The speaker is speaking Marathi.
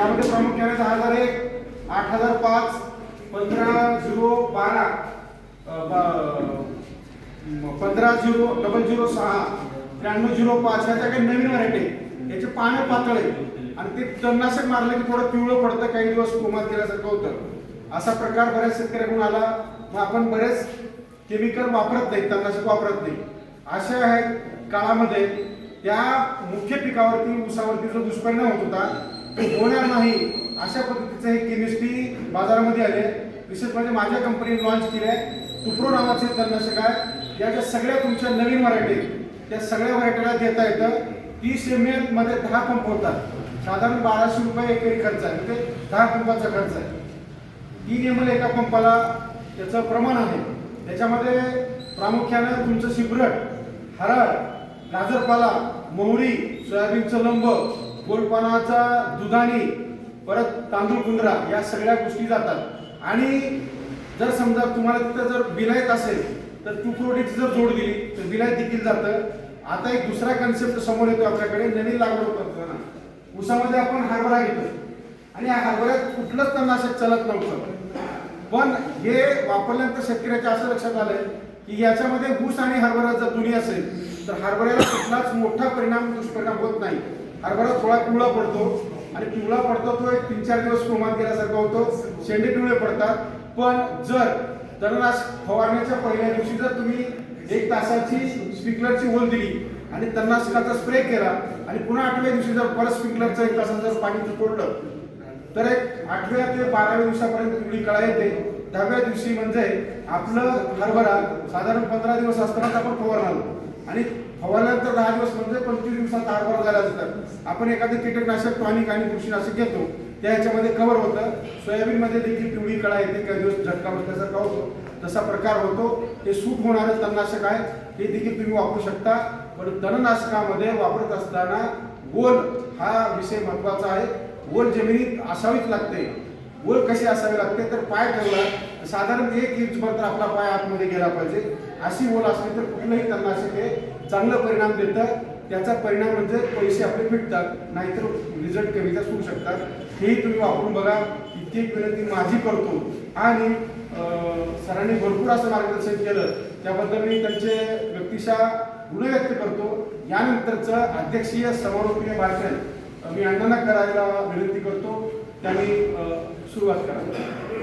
त्यामध्ये प्रामुख्याने दहा हजार एक आठ हजार पाच पंधरा झिरो बारा पंधरा झिरो डबल झिरो सहा त्र्याण्णव झिरो पाच ह्याच्या काही नवीन व्हरायटी याचे पानं पातळ आहेत. आणि ते तणनाशक मारलं की थोडं पिवळं पडतं काही दिवस कोमात गेल्यासारखं होतं. असा प्रकार बऱ्याच शेतकऱ्याकडून आला. मग आपण बरेच केमिकल वापरत नाही तणनाशक वापरत नाही. अशा ह्या काळामध्ये. त्या मुख्य पिकावरती ऊसावरती जो दुष्परिणाम होत होता होणार नाही अशा पद्धतीचं हे केमिस्ट्री बाजारामध्ये आले विशेष म्हणजे माझ्या कंपनीने लॉन्च केले आहे तुप्रो नावाचे तणनाशक आहे. या ज्या सगळ्या तुमच्या नवीन व्हरायटी त्या सगळ्या व्हरायटीला देता येतं. तीस एम एलमध्ये दहा पंप होतात. साधारण बाराशे रुपये एकरी खर्च आहे. म्हणजे दहा पंपाचा खर्च आहे. तीन एम एल एका पंपाला त्याचं प्रमाण आहे. त्याच्यामध्ये प्रामुख्यानं तुमचं शिब्रट हरळ गाजरपाला मोहरी सोयाबीनचं लंब गोलपानाचा दुधाणी परत तांदूळ कुंदरा या सगळ्या गोष्टी जातात. आणि जर समजा तुम्हाला तिथं जर बिलायत असेल तर टू प्रोडक्ट जर जोड दिली तर बिलायत देखील जातं. आता एक दुसरा कन्सेप्ट समोर येतो आपल्याकडे नवीन लागवड करताना उसामध्ये आपण हरभरा घेतो. आणि या हरभऱ्यात कुठलंच तणनाशक चालत नव्हतं. पण हे वापरल्यानंतर शेतकऱ्याच्या असं लक्षात आलंय की याच्यामध्ये ऊस आणि हरभरा जर दुनी असेल तर हरभऱ्याला कुठलाच मोठा परिणाम दुष्परिणाम होत नाही. हरभरा थोडा पिवळा पडतो आणि पिवळा पडतो तो एक तीन चार दिवस कोमात गेल्यासारखा होतो. शेंडे पिवळे पडतात. पण जर तणनाशक फवारण्याच्या पहिल्या दिवशी जर तुम्ही एक तासाची स्प्रिंकलरची होल दिली आणि तणनाशकाचा स्प्रे केला आणि पुन्हा आठव्या दिवशी जर परत स्प्रिंकलरचं एक तासाचं जर पाणी सोडलं तर एक आठव्या ते बाराव्या दिवसापर्यंत पिवळी कळा येते. दहाव्या दिवशी म्हणजे आपलं हरभरा साधारण पंधरा दिवस असतानाच आपण फवारणार आणि फवारल्यानंतर दहा दिवस म्हणजे पंचवीस दिवसात हरभरा झाला असतात आपण एखादं कीटकनाशक टॉनिक आणि बुरशीनाशक घेतो. त्या ह्याच्यामध्ये कव्हर होतं. सोयाबीनमध्ये देखील पिवळी कळा येते काही दिवस झटका बसल्यासारखा होतो. तसा प्रकार होतो. हे सूट होणारं तणनाशक आहे. हे देखील तुम्ही वापरू शकता. पण तणनाशकामध्ये वापरत असताना गोल हा विषय महत्त्वाचा आहे. गोल जमिनीत असावीच लागते. गोल कसे असावी लागते तर पाय ठेवला. साधारण एक इंच तर आपला पाय आतमध्ये गेला पाहिजे. अशी ओल असली तर कुठलंही त्यांना असे ते चांगलं परिणाम देतं. त्याचा परिणाम म्हणजे पैसे आपले मिटतात नाहीतर रिझल्ट कमीचा होऊ शकतात. हेही तुम्ही वापरून बघा. इतकी विनंती माझी करतो. आणि सरांनी भरपूर असं मार्गदर्शन केलं. त्याबद्दल मी त्यांचे व्यक्तिशा ऋण व्यक्त करतो. यानंतरचं अध्यक्षीय समारोपीय भाषण मी अण्णांना करायला विनंती करतो. त्यांनी सुरुवात करा.